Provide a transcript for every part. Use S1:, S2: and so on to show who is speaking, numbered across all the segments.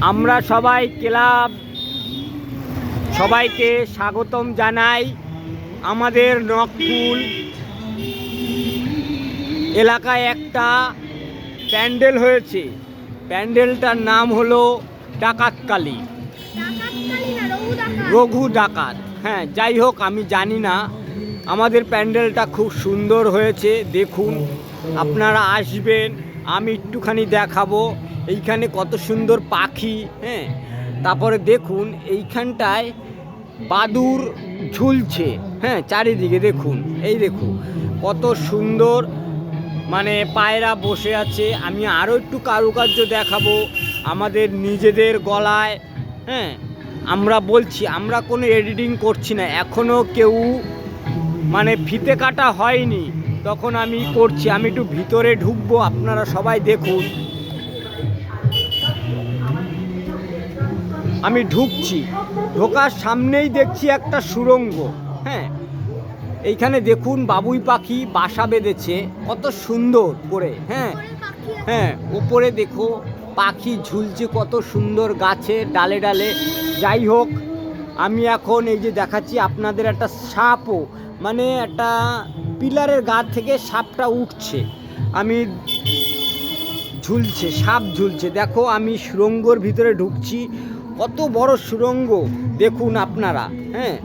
S1: আমরা সবাই ক্লাব সবাইকে স্বাগতম জানাই আমাদের নককুল এলাকায় একটা প্যান্ডেল হয়েছে। প্যান্ডেলটার নাম হলো ডাকাতকালী
S2: ডাকাতকালী রঘু ডাকাত।
S1: রঘু ডাকাত। হ্যাঁ যাই হোক, আমি জানি না। আমাদের প্যান্ডেলটা খুব সুন্দর হয়েছে। দেখুন, আপনারা আসবেন, আমি একটুখানি দেখাবো। এইখানে কত সুন্দর পাখি হ্যাঁ? তারপরে দেখুন, এইখানটায় বাদুর ঝুলছে হ্যাঁ? চারিদিকে দেখুন, এই দেখুন, কত সুন্দর মানে পায়রা বসে আছে। আমি আরও একটু কারুকার্য দেখাবো আমাদের নিজেদের গলায় হ্যাঁ? আমরা বলছি, আমরা কোনো এডিটিং করছি না এখনও কেউ মানে ফিতে কাটা হয়নি, তখন আমি করছি। আমি একটু ভিতরে ঢুকবো, আপনারা সবাই দেখুন। আমি ঢুকছি। ঢোকার সামনেই দেখছি একটা সুড়ঙ্গ হ্যাঁ এইখানে দেখুন বাবুই পাখি বাসা বেঁধেছে। কত সুন্দর করে হ্যাঁ। হ্যাঁ উপরে দেখো পাখি ঝুলছে কত সুন্দর গাছে, ডালে ডালে। যাই হোক, আমি এখন এই যে দেখাচ্ছি আপনাদের একটা সাপও মানে একটা পিলারের গা থেকে সাপটা উঠছে। আমি ঝুলছে, সাপ ঝুলছে। দেখো আমি সুরঙ্গর ভিতরে ঢুকছি। কত বড় সুরঙ্গ দেখুন আপনারা হ্যাঁ?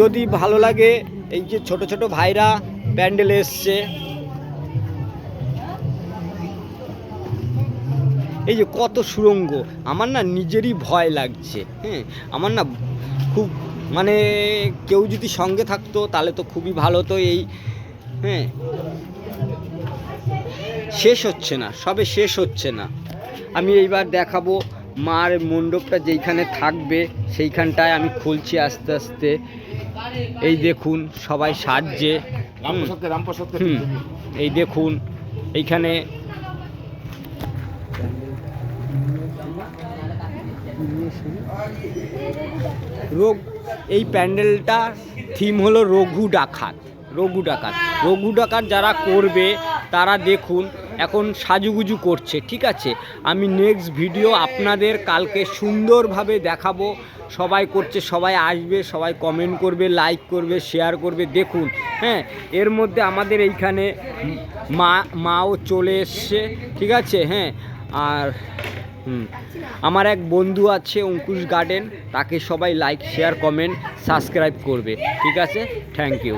S1: যদি ভালো লাগে, এই যে ছোট ছোট ভাইরা প্যান্ডেলে এসছে। এই যে কত সুরঙ্গ আমার না নিজেরই ভয় লাগছে হ্যাঁ? আমার না খুব মানে কেউ যদি সঙ্গে থাকতো, তাহলে তো খুবই ভালো তো এই হ্যাঁ? শেষ হচ্ছে না, সবে শেষ হচ্ছে না। আমি এইবার দেখাবো মার মণ্ডপটা যেইখানে থাকবে সেইখানটায় আমি খুলছি আস্তে আস্তে। এই দেখুন সবাই সাজছে। হুম এই দেখুন এইখানে রোগ এই প্যান্ডেলটা থিম হলো রঘু ডাকাত রঘু ডাকাত। রঘু ডাকাত যারা করবে তারা দেখুন এখন সাজুগুজু করছে, ঠিক আছে? আমি নেক্সট ভিডিও আপনাদের কালকে সুন্দরভাবে দেখাবো। সবাই করছে, সবাই আসবে, সবাই কমেন্ট করবে লাইক করবে শেয়ার করবে, দেখুন হ্যাঁ? এর মধ্যে আমাদের এইখানে মা, মাও চলে এসছে, ঠিক আছে? হ্যাঁ? আর আমার এক বন্ধু আছে, অঙ্কুশ গার্ডেন তাকে সবাই লাইক শেয়ার কমেন্ট সাবস্ক্রাইব করবে, ঠিক আছে? Thank you